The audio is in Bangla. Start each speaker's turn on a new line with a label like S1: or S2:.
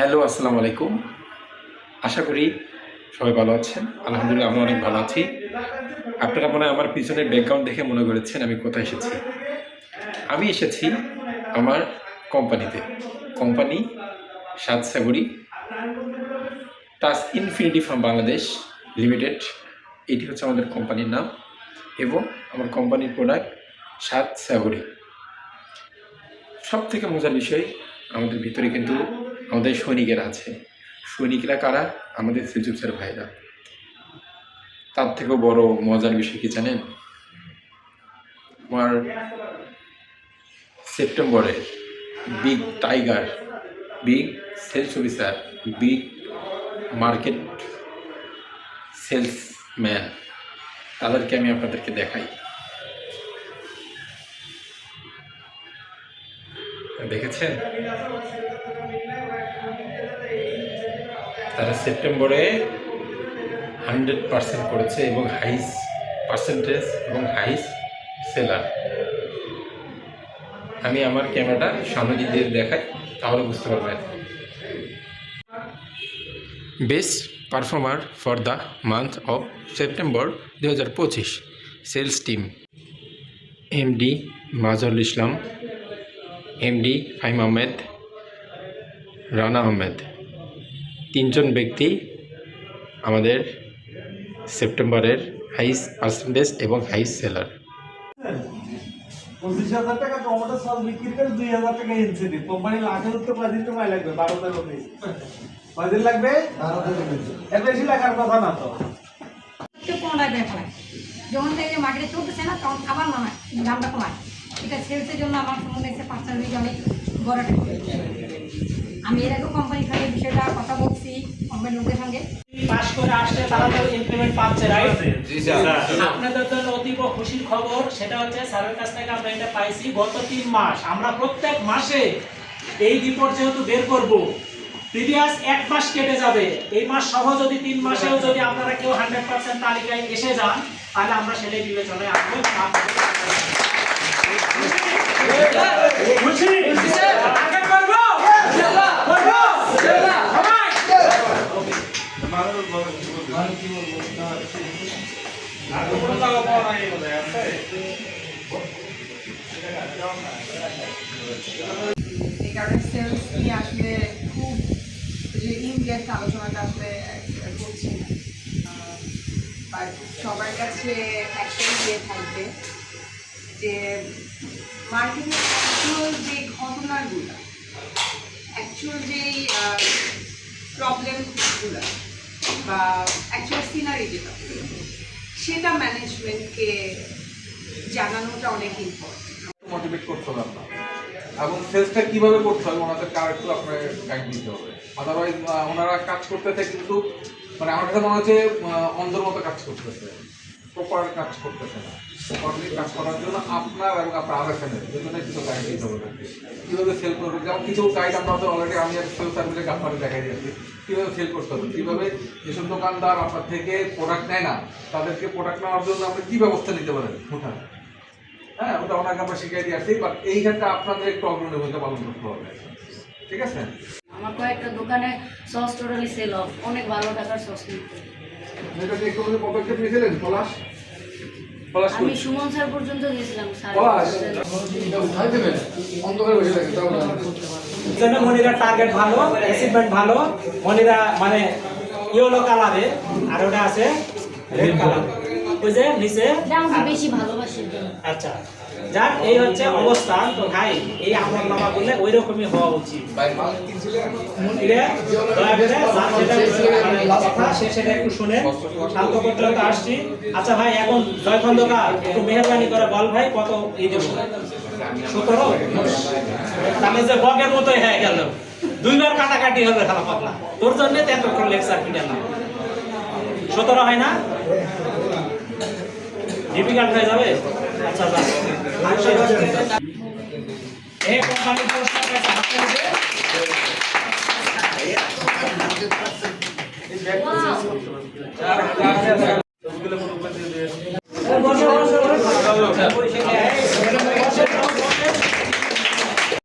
S1: হ্যালো, আসসালামু আলাইকুম। আশা করি সবাই ভালো আছেন। আলহামদুলিল্লাহ আমি অনেক ভালো আছি। আপনারা মনে আমার পিছনের ব্যাকগ্রাউন্ড দেখে মনে করেছেন আমি কোথায় এসেছি। আমি এসেছি আমার কোম্পানিতে। কোম্পানি সাত সাগরি টাস ইনফিনিটি ফ্রম বাংলাদেশ লিমিটেড। এটি হচ্ছে আমাদের কোম্পানির নাম এবং আমার কোম্পানির প্রোডাক্ট সাত সাগরি সব থেকে মজার বিষয় আমাদের ভিতরে কিন্তু আমাদের সৈনিকেরা আছে। সৈনিকরা কারা? আমাদের সিজুপসের ভাইরা। তার থেকেও বড় মজার বিষয় কি জানেন? আমার সেপ্টেম্বরে big tiger, big sales officer, big market salesman, তাদেরকে আমি আপনাদেরকে দেখাই। দেখেছেন? তারা সেপ্টেম্বরে হান্ড্রেড পার্সেন্ট করেছে এবং হাইস পার্সেন্টেজ এবং হাইস সেলার। আমি আমার ক্যামেরাটা সামনে দেখাই, তাহলে বুঝতে পারবেন। Best performer for the month of September দু হাজার পঁচিশ sales team, MD Mazrul Islam. MD Faim Ahmed Rana Ahmed. তিনজন ব্যক্তি আমাদের সেপ্টেম্বরের হাইস পার্সেন্টেজ এবং হাইস সেলার
S2: পঁচিশ হাজার টাকা টমেটো সস বিক্রি করে দুই হাজার টাকা ইনসেন্টিভ কোম্পানি লাখের উত্তর পাঁচ দিন সময় লাগবে বারো তেরো দিন। কয় লাগবে? এত বেশি লাগার কথা না তো।
S3: একটু কমায় ফেলায় যখন থেকে মার্কেটে চলতেছে না তখন আবার নামায় দামটা কমায়। এটা সেলসের জন্য আমার মনে হচ্ছে পাঁচটা দিকে অনেক বড় একটা আমি এর আগেও কোম্পানি সঙ্গে বিষয়টা কথা বলছি কোম্পানির লোকের সঙ্গে।
S4: পাস করে আসছে তারা তো ইমপ্লিমেন্ট পাচ্ছে রাইট আপনাদের জন্য অতীব খুশির খবর সেটা হচ্ছে স্যারের কাছ থেকে আমরা এটা পাইছি গত তিন মাস। আমরা প্রত্যেক মাসে এই রিপোর্ট যেহেতু বের করব প্রিভিয়াস এক মাস কেটে যাবে। এই মাস সহ যদি তিন মাসেও যদি আপনারা কেউ হান্ড্রেড পার্সেন্ট তালিকায় এসে যান তাহলে আমরা সেটাই বিবেচনায় আনব।
S5: আসলে খুব যে ইনডেপথ আলোচনাটা আসলে করছি বাট সবার কাছে একটাই ইয়ে থাকবে যে মার্কেটের অ্যাকচুয়াল যে ঘটনাগুলো অ্যাকচুয়াল যেই প্রবলেমগুলো বা অ্যাকচুয়াল সিনারি যেটা, সেটা ম্যানেজমেন্টকে জানানোটা অনেক ইম্পর্টেন্ট
S6: মোটিভেট করতে হবে এবং সেলসটা কীভাবে করতে হবে ওনাদের কার একটু আপনার গাইড দিতে হবে আদারওয়াইজ ওনারা কাজ করতেছে কিন্তু মানে আমার কাছে মনে হচ্ছে অন্ধর মতো কাজ করতেছে। প্রপার কাজ করতেছে না। প্রপারলি কাজ করার জন্য আপনার এবং আপনার আদার ফ্যানের দুজনে কিছু গাইড দিতে হবে। কীভাবে সেল করবে? যেমন কিছু গাইড আমরা তো অলরেডি আমি আর সেল সার্ভিসে আপনাদের দেখাই দিয়েছি। কীভাবে সেল করতে হবে? কীভাবে যেসব দোকানদার আপনার থেকে প্রোডাক্ট নেয় না, তাদেরকে প্রোডাক্ট নেওয়ার জন্য আপনি কী ব্যবস্থা নিতে পারেন? ওঠান হ্যাঁ ওটা ওনাকে আমরা শিখিয়ে দিয়ে আসছি বাট এই ক্ষেত্রে আপনাদের একটু অগ্রণী ভূমিকা পালন করতে হবে। ঠিক আছে?
S7: আমার কয়েকটা দোকানে সস টোটালি সেল অফ অনেক ভালো টাকার সস কিনতে
S6: এটা কি একটু পদক্ষেপ নিয়েছিলেন? পলাশ? পলাশ
S7: আমি সুমন স্যার পর্যন্ত গেছিলাম স্যার।
S6: পলাশ? এটা উঠাই দেবেন। অন্ধকারে বসে থাকে তাও না।
S4: জন্য মনিরা টার্গেট ভালো অ্যাচিভমেন্ট ভালো মনিরা মানে ইয়েলো কালারে আর ওটা আছে রেড কালার ওই যে নিচে?
S7: বেশি ভালোবাসে।
S4: আচ্ছা। যাক এই হচ্ছে অবস্থান। তো ভাই এই আমল নামা করলে ওই রকমই হওয়া উচিত। মানে সেটা একটু শুনে শান্ত করতে হয়তো আসছি। আচ্ছা ভাই এখন জয় খন্দকার একটু মেহরবানি করে বল ভাই কত এই দেবো সতেরো? তাহলে যে বগের মতোই হয়ে গেল। দুইবার কাটাকাটি হবে খালা পাতলা তোর জন্য এতক্ষণ লেকচার কিনে না সতেরো হয় না? ডিফিকাল্ট হয়ে যাবে? আচ্ছা এই কোম্পানি পুরস্কার পেয়েছে আপনাদের চার চার